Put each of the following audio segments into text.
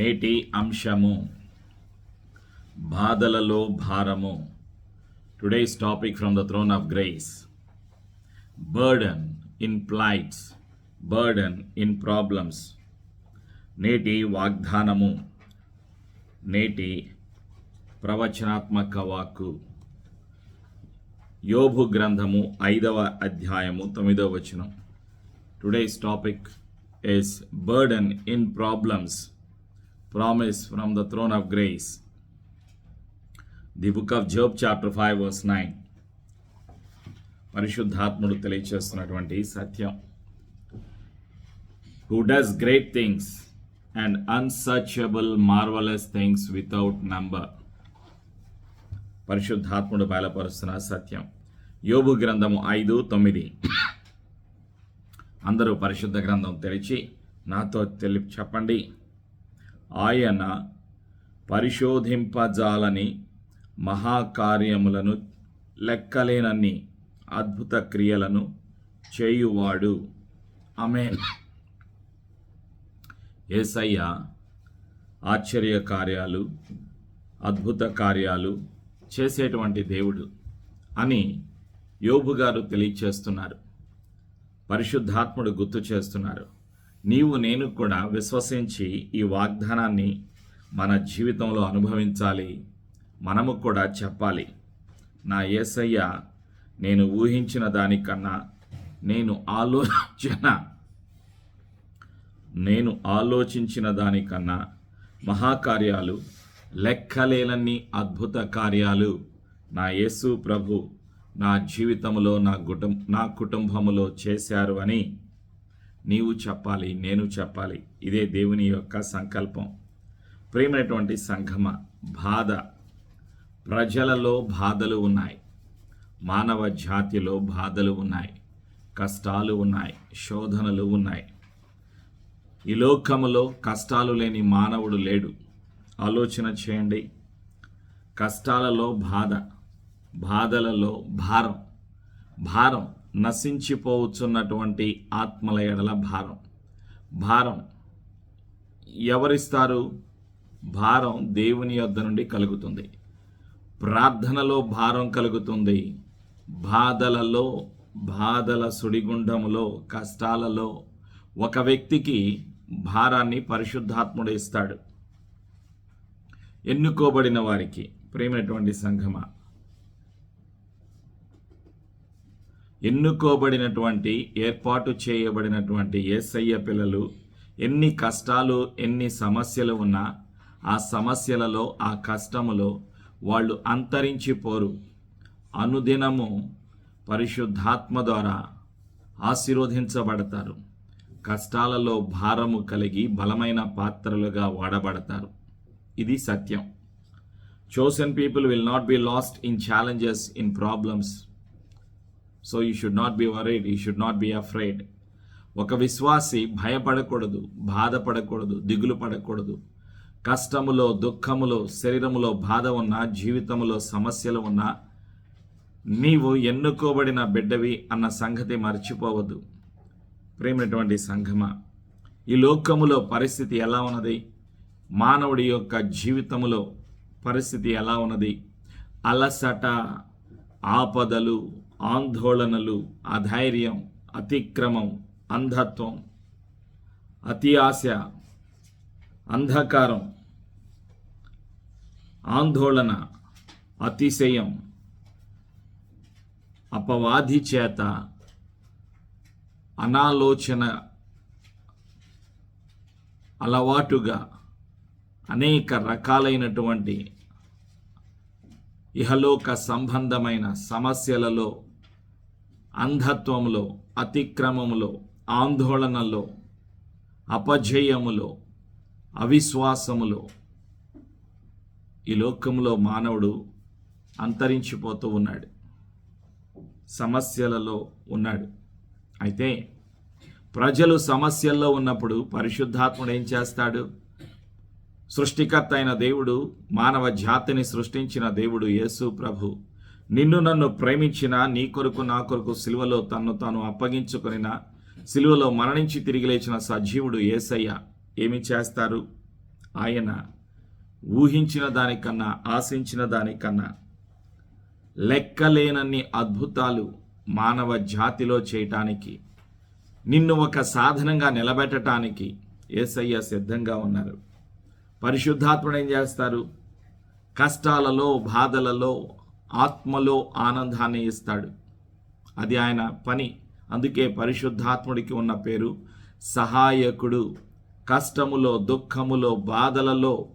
నేటి అంశము బాధలలో భారము. Today's topic from the throne of grace burden in plights burden in problems నేటి వాగ్దానము. నేటి ప్రవచనాత్మక వాక్కు. యోభు గ్రంథము ఐదవ అధ్యాయము తొమ్మిదవ వచనం. Today's topic is burden in problems promise from the throne of grace. The book of Job chapter five verse nine పరిశుద్ధాత్ముడు తెలియచేస్తున్నటువంటి సత్యం. Who does great things and unsearchable marvelous things without number పరిశుద్ధాత్ముడు బయలుపరుస్తున్న సత్యం. యోబు గ్రంథము ఐదు తొమ్మిది. అందరూ పరిశుద్ధ గ్రంథం తెరిచి నాతో తెలి చెప్పండి. ఆయన పరిశోధింపజాలని మహాకార్యములను లెక్కలేనన్ని అద్భుత క్రియలను చేయువాడు. ఆమె ఏసయ్య ఆశ్చర్య కార్యాలు అద్భుత కార్యాలు చేసేటువంటి దేవుడు అని యోబు గారు తెలియచేస్తున్నారు. పరిశుద్ధాత్ముడు గుర్తు చేస్తున్నారు. నీవు నేను కూడా విశ్వసించి ఈ వాగ్దానాన్ని మన జీవితంలో అనుభవించాలి. మనము కూడా చెప్పాలి. నా యేసయ్య నేను ఊహించిన దానికన్నా నేను ఆలోచన నేను ఆలోచించిన దానికన్నా మహాకార్యాలు లెక్కలేనన్ని అద్భుత కార్యాలు నా యేసు ప్రభు నా జీవితంలో నా కుటుంబ నా కుటుంబములో చేశారు అని నీవు చెప్పాలి నేను చెప్పాలి. ఇదే దేవుని యొక్క సంకల్పం. ప్రేమైనటువంటి సంఘమ బాధ. ప్రజలలో బాధలు ఉన్నాయి. మానవ జాతిలో బాధలు ఉన్నాయి. కష్టాలు ఉన్నాయి. శోధనలు ఉన్నాయి. ఈ లోకములో కష్టాలు లేని మానవుడు లేడు. ఆలోచన చేయండి. కష్టాలలో బాధ బాధలలో భారం. భారం నశించిపోవచ్చున్నటువంటి ఆత్మల ఎడల భారం. భారం ఎవరిస్తారు? భారం దేవుని యొద్ద నుండి కలుగుతుంది. ప్రార్థనలో భారం కలుగుతుంది. బాధలలో బాధల సుడిగుండములో కష్టాలలో ఒక వ్యక్తికి భారాన్ని పరిశుద్ధాత్ముడు ఇస్తాడు. ఎన్నుకోబడిన వారికి ప్రేమైనటువంటి సంఘమా ఎన్నుకోబడినటువంటి ఏర్పాటు చేయబడినటువంటి ఏసయ్య పిల్లలు ఎన్ని కష్టాలు ఎన్ని సమస్యలు ఉన్నా ఆ సమస్యలలో ఆ కష్టములో వాళ్ళు అంతరించిపోరు. అనుదినము పరిశుద్ధాత్మ ద్వారా ఆశీర్వదించబడతారు. కష్టాలలో భారము కలిగి బలమైన పాత్రలుగా వాడబడతారు. ఇది సత్యం. Chosen people will not be lost in challenges in problems so you should not be worried you should not be afraid ఒక విశ్వాసి భయపడకూడదు బాధపడకూడదు దిగులు పడకూడదు. కష్టములో దుఃఖములో శరీరములో బాధ ఉన్నా జీవితంలో సమస్యలు ఉన్నా నీవు ఎన్నుకోబడిన బిడ్డవి అన్న సంగతి మర్చిపోవద్దు. ప్రేమైనటువంటి సంఘమ ఈ లోకములో పరిస్థితి ఎలా ఉన్నది? మానవుడి యొక్క జీవితములో పరిస్థితి ఎలా ఉన్నది? అలసట ఆపదలు ఆందోళనలు అధైర్యం అతిక్రమం అంధత్వం అతి ఆశ అంధకారం ఆందోళన అతిశయం అపవాది చేత అనాలోచన అలవాటుగా అనేక రకాలైనటువంటి ఇహలోక సంబంధమైన సమస్యలలో అంధత్వములో అతిక్రమములో ఆందోళనలో అపజయములో అవిశ్వాసములో ఈ లోకంలో మానవుడు అంతరించిపోతూ ఉన్నాడు. సమస్యలలో ఉన్నాడు. అయితే ప్రజలు సమస్యల్లో ఉన్నప్పుడు పరిశుద్ధాత్ముడు ఏం చేస్తాడు? సృష్టికర్త అయిన దేవుడు మానవ జాతిని సృష్టించిన దేవుడు యేసు ప్రభు. నిన్ను నన్ను ప్రేమించిన నీ కొరకు నా కొరకు సిలువలో తన్ను తాను అప్పగించుకొనిన సిలువలో మరణించి తిరిగి లేచిన సజీవుడు ఏసయ్య ఏమి చేస్తారు? ఆయన ఊహించిన దానికన్నా ఆశించిన దానికన్నా లెక్కలేనన్ని అద్భుతాలు మానవ జాతిలో చేయటానికి నిన్ను ఒక సాధనంగా నిలబెట్టడానికి ఏసయ్య సిద్ధంగా ఉన్నారు. పరిశుద్ధాత్ముడు ఏం చేస్తారు? కష్టాలలో బాధలలో ఆత్మలో ఆనందాన్ని ఇస్తాడు. అది ఆయన పని. అందుకే పరిశుద్ధాత్ముడికి ఉన్న పేరు సహాయకుడు. కష్టములో దుఃఖములో బాధలలో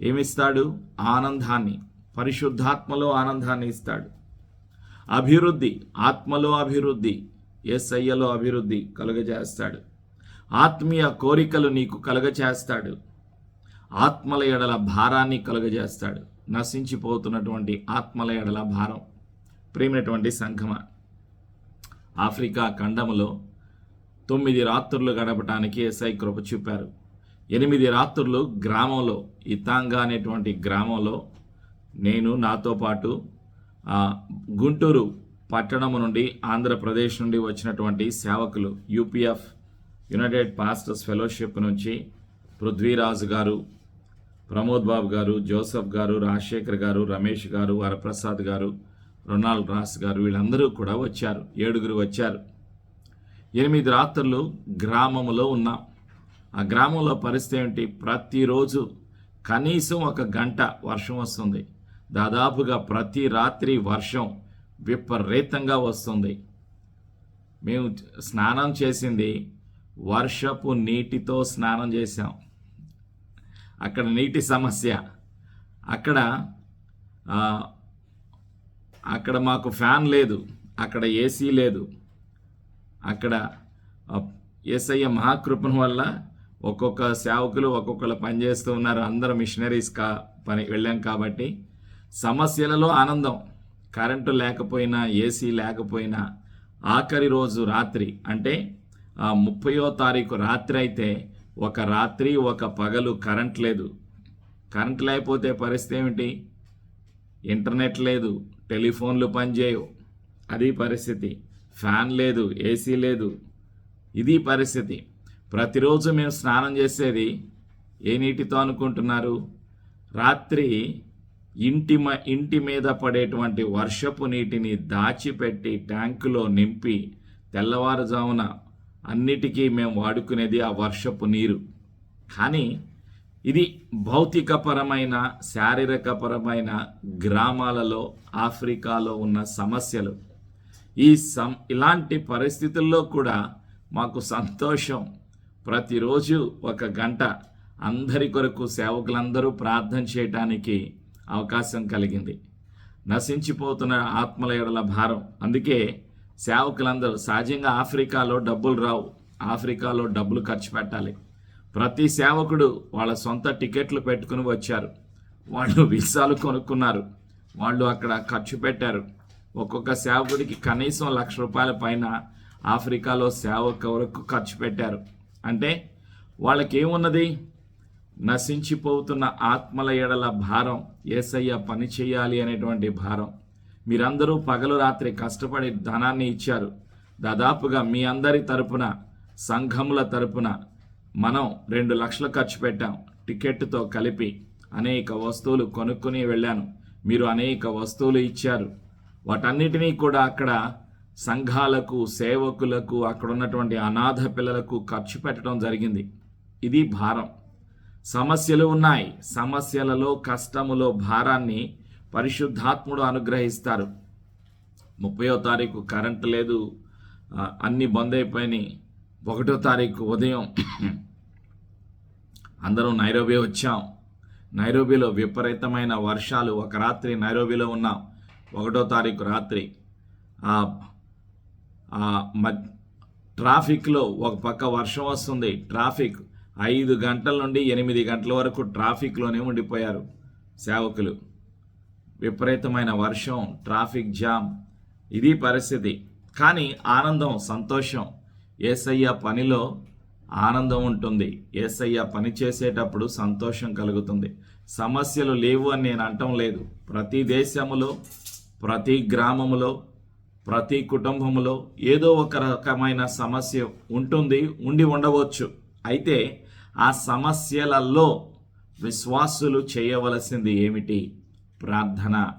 ఏమిస్తాడు? ఆనందాన్ని. పరిశుద్ధాత్మలో ఆనందాన్ని ఇస్తాడు. అభివృద్ధి. ఆత్మలో అభివృద్ధి. ఎస్ఐయలో అభివృద్ధి కలుగజేస్తాడు. ఆత్మీయ కోరికలు నీకు కలుగజేస్తాడు ఆత్మల ఎడల భారాన్ని కలుగజేస్తాడు. నశించిపోతున్నటువంటి ఆత్మల ఎడల భారం ప్రేమైనటువంటి సంఘమ. ఆఫ్రికా ఖండములో తొమ్మిది రాత్రులు గడపటానికి ఎస్ఐ కృప చూపారు. ఎనిమిది రాత్రులు గ్రామంలో ఇతాంగా అనేటువంటి గ్రామంలో నేను నాతో పాటు గుంటూరు పట్టణము నుండి ఆంధ్రప్రదేశ్ నుండి వచ్చినటువంటి సేవకులు యూపీఎఫ్ యునైటెడ్ పాస్టర్స్ ఫెలోషిప్ నుంచి పృథ్వీరాజు గారు ప్రమోద్ బాబు గారు జోసఫ్ గారు రాజశేఖర్ గారు రమేష్ గారు వరప్రసాద్ గారు రొనాల్డ్ రాస్ గారు వీళ్ళందరూ కూడా వచ్చారు. ఏడుగురు వచ్చారు. ఎనిమిది రాత్రులు గ్రామంలో ఉన్నాం. ఆ గ్రామంలో పరిస్థితి ఏంటి ప్రతిరోజు కనీసం ఒక గంట వర్షం వస్తుంది. దాదాపుగా ప్రతి రాత్రి వర్షం విపరీతంగా వస్తుంది. మేము స్నానం చేసింది వర్షపు నీటితో స్నానం చేసాం అక్కడ నీటి సమస్య. అక్కడ అక్కడ మాకు ఫ్యాన్ లేదు అక్కడ ఏసీ లేదు. అక్కడ ఏసయ్య మహాకృపణ వల్ల ఒక్కొక్క సేవకులు ఒక్కొక్కరు పనిచేస్తూ ఉన్నారు. అందరూ మిషనరీస్ కా పని వెళ్ళాం కాబట్టి సమస్యలలో ఆనందం. కరెంటు లేకపోయినా ఏసీ లేకపోయినా ఆఖరి రోజు రాత్రి అంటే ముప్పయో తారీఖు రాత్రి అయితే ఒక రాత్రి ఒక పగలు కరెంట్ లేదు. కరెంట్ లేకపోతే పరిస్థితి ఏమిటి? ఇంటర్నెట్ లేదు టెలిఫోన్లు పనిచేయవు అది పరిస్థితి. ఫ్యాన్ లేదు ఏసీ లేదు. ఇది పరిస్థితి. ప్రతిరోజు మేము స్నానం చేసేది ఏ నీటితో అనుకుంటున్నారు? రాత్రి ఇంటి మ ఇంటి మీద పడేటువంటి వర్షపు నీటిని దాచిపెట్టి ట్యాంకులో నింపి తెల్లవారుజామున అన్నిటికీ మేము వాడుకునేది ఆ వర్షపు నీరు. కానీ ఇది భౌతికపరమైన శారీరకపరమైన గ్రామాలలో ఆఫ్రికాలో ఉన్న సమస్యలు. ఈ సం ఇలాంటి పరిస్థితుల్లో కూడా మాకు సంతోషం. ప్రతిరోజు ఒక గంట అందరి కొరకు సేవకులందరూ ప్రార్థన చేయటానికి అవకాశం కలిగింది. నశించిపోతున్న ఆత్మల ఎడల భారం. అందుకే సేవకులందరూ సహజంగా ఆఫ్రికాలో డబ్బులు రావు. ఆఫ్రికాలో డబ్బులు ఖర్చు పెట్టాలి. ప్రతి సేవకుడు వాళ్ళ సొంత టికెట్లు పెట్టుకుని వచ్చారు. వాళ్ళు వీసాలు కొనుక్కున్నారు. వాళ్ళు అక్కడ ఖర్చు పెట్టారు. ఒక్కొక్క సేవకుడికి కనీసం లక్ష రూపాయల పైన ఆఫ్రికాలో సేవకు వరకు ఖర్చు పెట్టారు. అంటే వాళ్ళకి ఏమున్నది నశించిపోతున్న ఆత్మల ఎడల భారం ఏసయ్య పని చేయాలి అనేటువంటి భారం. మీరందరూ పగలు రాత్రి కష్టపడి ధనాన్ని ఇచ్చారు. దాదాపుగా మీ అందరి తరపున సంఘముల తరపున మనం రెండు లక్షలు ఖర్చు పెట్టాం. టికెట్తో కలిపి అనేక వస్తువులు కొనుక్కుని వెళ్ళాను. మీరు అనేక వస్తువులు ఇచ్చారు. వాటన్నిటినీ కూడా అక్కడ సంఘాలకు సేవకులకు అక్కడ ఉన్నటువంటి అనాథ పిల్లలకు ఖర్చు పెట్టడం జరిగింది. ఇది భారం. సమస్యలు ఉన్నాయి. సమస్యలలో కష్టములో భారాన్ని పరిశుద్ధాత్ముడు అనుగ్రహిస్తారు. ముప్పయో తారీఖు కరెంట్ లేదు. అన్నీ బంద్ అయిపోయినాయి. ఒకటో తారీఖు ఉదయం అందరం నైరోబీ వచ్చాం. నైరోబీలో విపరీతమైన వర్షాలు. ఒక రాత్రి నైరోబీలో ఉన్నాం. ఒకటో తారీఖు రాత్రి. ట్రాఫిక్లో ఒక పక్క వర్షం వస్తుంది. ట్రాఫిక్ ఐదు గంటల నుండి ఎనిమిది గంటల వరకు ట్రాఫిక్లోనే ఉండిపోయారు సేవకులు. విపరీతమైన వర్షం ట్రాఫిక్ జామ్ ఇది పరిస్థితి. కానీ ఆనందం సంతోషం. ఏసయ్య పనిలో ఆనందం ఉంటుంది. ఏసయ్య పని చేసేటప్పుడు సంతోషం కలుగుతుంది. సమస్యలు లేవు అని నేను అంటం లేదు. ప్రతి దేశములో ప్రతి గ్రామములో ప్రతి కుటుంబములో ఏదో ఒక రకమైన సమస్య ఉంటుంది ఉండి ఉండవచ్చు. అయితే ఆ సమస్యలలో విశ్వాసులు చేయవలసింది ఏమిటి? ప్రార్థన.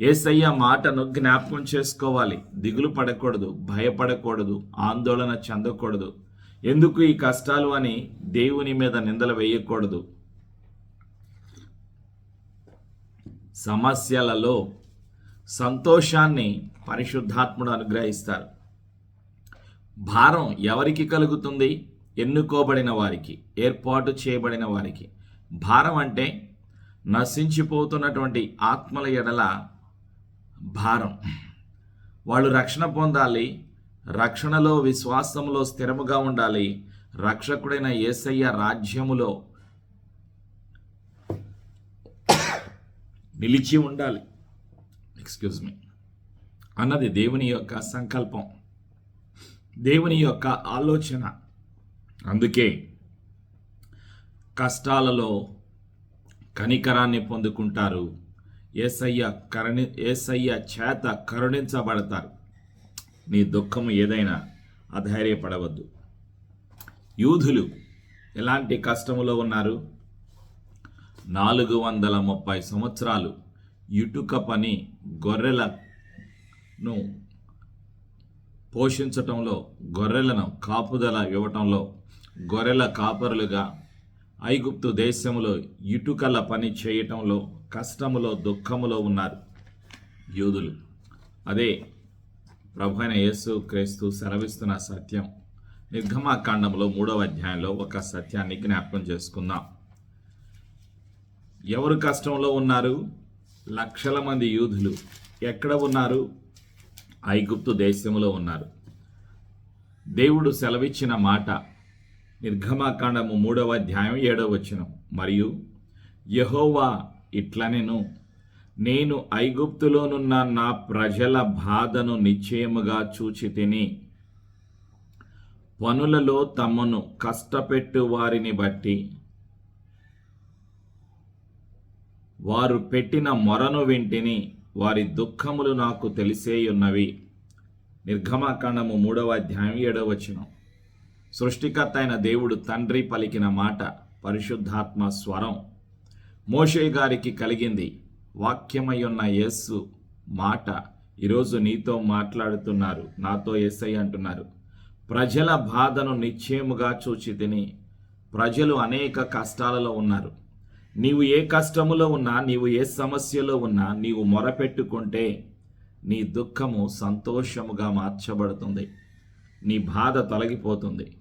ఏసయ్య మాటను జ్ఞాపకం చేసుకోవాలి. దిగులు పడకూడదు భయపడకూడదు ఆందోళన చెందకూడదు. ఎందుకు ఈ కష్టాలు అని దేవుని మీద నిందలు వేయకూడదు. సమస్యలలో సంతోషాన్ని పరిశుద్ధాత్ముడు అనుగ్రహిస్తారు. భారం ఎవరికి కలుగుతుంది? ఎన్నుకోబడిన వారికి ఏర్పాటు చేయబడిన వారికి. భారం అంటే నశించిపోతున్నటువంటి ఆత్మల ఎడల భారం. వాళ్ళు రక్షణ పొందాలి రక్షణలో విశ్వాసంలో స్థిరముగా ఉండాలి. రక్షకుడైన ఏసయ్య రాజ్యములో నిలిచి ఉండాలి. ఎక్స్క్యూజ్ మీ అన్నది దేవుని యొక్క సంకల్పం. దేవుని యొక్క ఆలోచన. అందుకే కష్టాలలో కనికరాన్ని పొందుకుంటారు. ఏసయ్య కరుణి ఏసయ్య చేత కరుణించబడతారు. నీ దుఃఖము ఏదైనా అధైర్యపడవద్దు. యూధులు ఎలాంటి కష్టములో ఉన్నారు? నాలుగు వందల ముప్పై సంవత్సరాలు ఇటుక పని గొర్రెలను పోషించటంలో గొర్రెలను కాపుదల ఇవ్వటంలో గొర్రెల కాపరులుగా ఐగుప్తు దేశంలో ఇటుకల పని చేయటంలో కష్టములో దుఃఖములో ఉన్నారు యూదులు. అదే ప్రభు అయిన యేసు క్రీస్తు సెలవిస్తున్న సత్యం. నిర్గమాకాండంలో మూడవ అధ్యాయంలో ఒక సత్యాన్ని జ్ఞాపకం చేసుకుందాం. ఎవరు కష్టంలో ఉన్నారు? లక్షల మంది యూదులు. ఎక్కడ ఉన్నారు? ఐగుప్తు దేశంలో ఉన్నారు. దేవుడు సెలవిచ్చిన మాట నిర్గమాకాండము మూడవ అధ్యాయం ఏడవ వచనం. మరియు యహోవా ఇట్లనెను నేను ఐగుప్తులోనున్న నా ప్రజల బాధను నిశ్చయముగా చూచి తిని పనులలో తమను కష్టపెట్టు వారిని బట్టి వారు పెట్టిన మొరను వింటిని వారి దుఃఖములు నాకు తెలిసేయున్నవి. నిర్గమాకాండము మూడవ అధ్యాయం ఏడవ వచనం. సృష్టికర్త అయిన దేవుడు తండ్రి పలికిన మాట పరిశుద్ధాత్మ స్వరం. మోషే గారికి కలిగింది వాక్యమై ఉన్న మాట. ఈరోజు నీతో మాట్లాడుతున్నారు నాతో ఎస్ఐ అంటున్నారు. ప్రజల బాధను నిశ్చయముగా చూచి తిని ప్రజలు అనేక కష్టాలలో ఉన్నారు. నీవు ఏ కష్టములో ఉన్నా నీవు ఏ సమస్యలో ఉన్నా నీవు మొరపెట్టుకుంటే నీ దుఃఖము సంతోషముగా మార్చబడుతుంది. నీ బాధ తొలగిపోతుంది.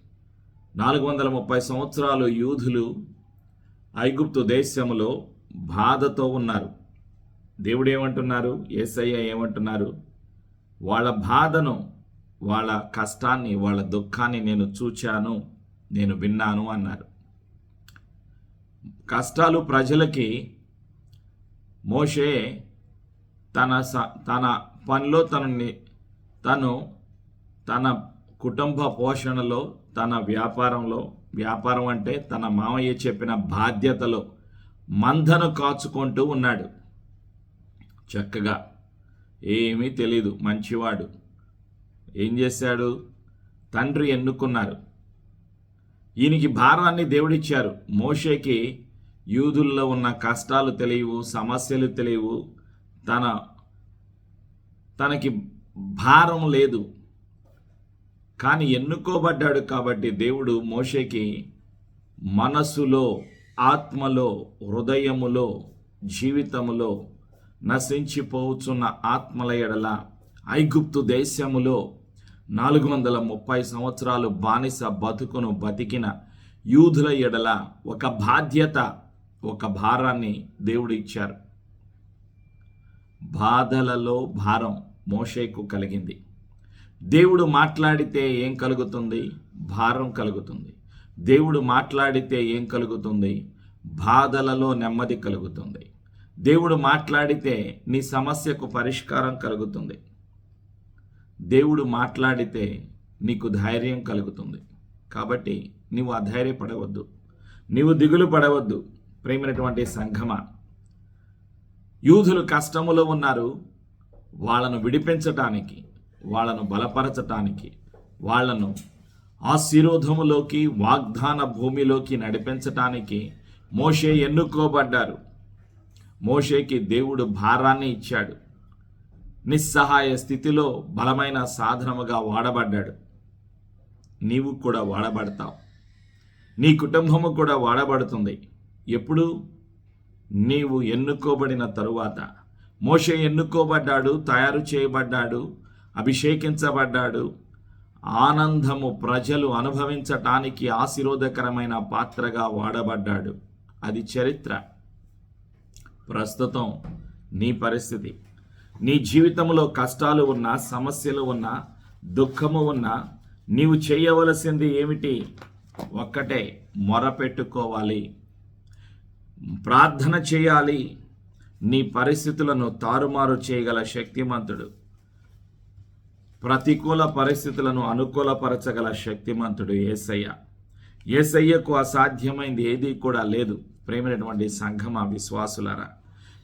నాలుగు వందల ముప్పై సంవత్సరాలు యూదులు ఐగుప్తు దేశంలో బాధతో ఉన్నారు. దేవుడు ఏమంటున్నారు ఏసయ్య ఏమంటున్నారు? వాళ్ళ బాధను వాళ్ళ కష్టాన్ని వాళ్ళ దుఃఖాన్ని నేను చూచాను నేను విన్నాను అన్నారు. కష్టాలు ప్రజలకి మోషే తన స తన పనిలో తనని తను తన కుటుంబ పోషణలో తన వ్యాపారంలో వ్యాపారం అంటే తన మామయ్య చెప్పిన బాధ్యతలో మందను కాచుకుంటూ ఉన్నాడు. చక్కగా. ఏమీ తెలీదు. మంచివాడు. ఏం చేశాడు? తండ్రి ఎన్నుకున్నారు. ఈయనకి భారాన్ని దేవుడిచ్చారు. మోషేకి యూదుల్లో ఉన్న కష్టాలు తెలియవు సమస్యలు తెలియవు. తన తనకి భారం లేదు. కానీ ఎన్నుకోబడ్డాడు కాబట్టి దేవుడు మోషేకి మనసులో ఆత్మలో హృదయములో జీవితములో నశించిపోవచ్చున్న ఆత్మల ఎడల ఐగుప్తు దేశములో నాలుగు వందల ముప్పై సంవత్సరాలు బానిస బతుకును బతికిన యూదుల ఎడల ఒక బాధ్యత ఒక భారాన్ని దేవుడు ఇచ్చారు. బాధలలో భారం మోషేకు కలిగింది. దేవుడు మాట్లాడితే ఏం కలుగుతుంది? భారం కలుగుతుంది. దేవుడు మాట్లాడితే ఏం కలుగుతుంది? బాధలలో నెమ్మది కలుగుతుంది. దేవుడు మాట్లాడితే నీ సమస్యకు పరిష్కారం కలుగుతుంది. దేవుడు మాట్లాడితే నీకు ధైర్యం కలుగుతుంది. కాబట్టి నీవు అధైర్యపడవద్దు. నీవు దిగులు పడవద్దు. ప్రేమైనటువంటి సంఘమ యూదులు కష్టములో ఉన్నారు. వాళ్ళను విడిపించటానికి వాళ్ళను బలపరచటానికి వాళ్ళను ఆశీర్వదములోకి వాగ్దాన భూమిలోకి నడిపించటానికి మోషే ఎన్నుకోబడ్డారు. మోషేకి దేవుడు భారాన్ని ఇచ్చాడు. నిస్సహాయ స్థితిలో బలమైన సాధనముగా వాడబడ్డాడు. నీవు కూడా వాడబడతావు. నీ కుటుంబము కూడా వాడబడుతుంది. ఎప్పుడు? నీవు ఎన్నుకోబడిన తరువాత. మోషే ఎన్నుకోబడ్డాడు తయారు చేయబడ్డాడు. అభిషేకించబడ్డాడు. ఆనందము ప్రజలు అనుభవించటానికి ఆశీర్వదకరమైన పాత్రగా వాడబడ్డాడు. అది చరిత్ర. ప్రస్తుతం నీ పరిస్థితి. నీ జీవితంలో కష్టాలు ఉన్నా సమస్యలు ఉన్నా దుఃఖము ఉన్నా నీవు చేయవలసింది ఏమిటి? ఒక్కటే మొరపెట్టుకోవాలి. ప్రార్థన చేయాలి. నీ పరిస్థితులను తారుమారు చేయగల శక్తిమంతుడు. ప్రతికూల పరిస్థితులను అనుకూలపరచగల శక్తిమంతుడు ఏసయ్య. ఏసయ్యకు అసాధ్యమైంది ఏదీ కూడా లేదు. ప్రేమైనటువంటి సంఘమ విశ్వాసులరా